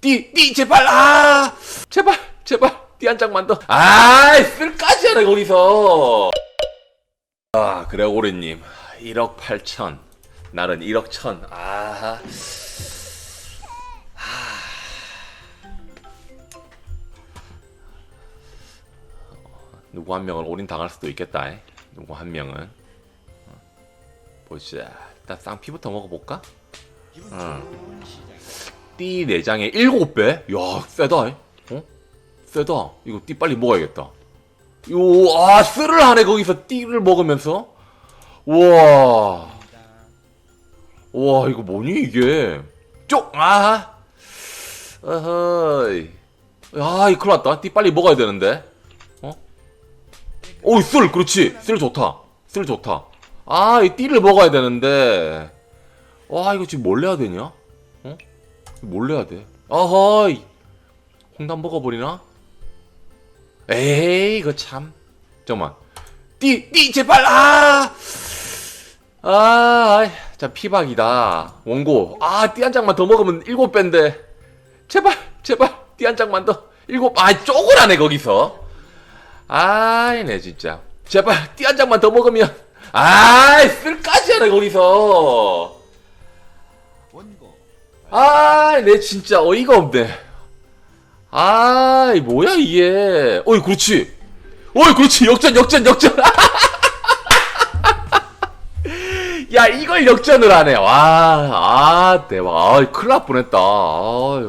띠, 띠, 제발, 아! 제발, 제발, 띠 한 장만 더. 아, 쓸까지 하네, 거기서. 아, 그래, 오래님. 1억 8천. 나는 1억 천. 아. 누구 한 명은 올인 당할 수도 있겠다. 에. 누구 한 명은. 어. 보자. 일단 쌍피부터 먹어볼까? 어. 띠 내장에 7배? 야, 세다. 에. 어? 세다. 이거 띠 빨리 먹어야겠다. 요, 아, 쓰를 하네, 거기서 띠를 먹으면서. 우와. 우와, 이거 뭐니, 이게. 쪽! 아! 어허이. 아, 이 큰일 났다. 띠 빨리 먹어야 되는데. 어? 오, 쓸! 그렇지! 쓸 좋다. 쓸 좋다. 아, 이 띠를 먹어야 되는데. 와, 이거 지금 뭘 내야 되냐? 어? 뭘 내야 돼? 어허이! 홍담 먹어버리나? 에이, 이거 참. 잠깐만. 띠, 띠, 제발, 아! 아, 자, 피박이다. 원고. 아, 띠 한 장만 더 먹으면 일곱 배인데. 제발, 제발, 띠 한 장만 더. 일곱, 아, 쪼그라네, 거기서. 아이, 네, 진짜. 제발, 띠 한 장만 더 먹으면. 아이, 쓸까지 하네, 거기서. 아이, 네, 진짜 어이가 없네. 아이, 뭐야, 이게. 어이, 그렇지. 어이, 그렇지. 역전, 역전, 역전. 야, 이걸 역전을 하네. 와, 아, 대박. 아, 큰일 날 뻔했다. 아유.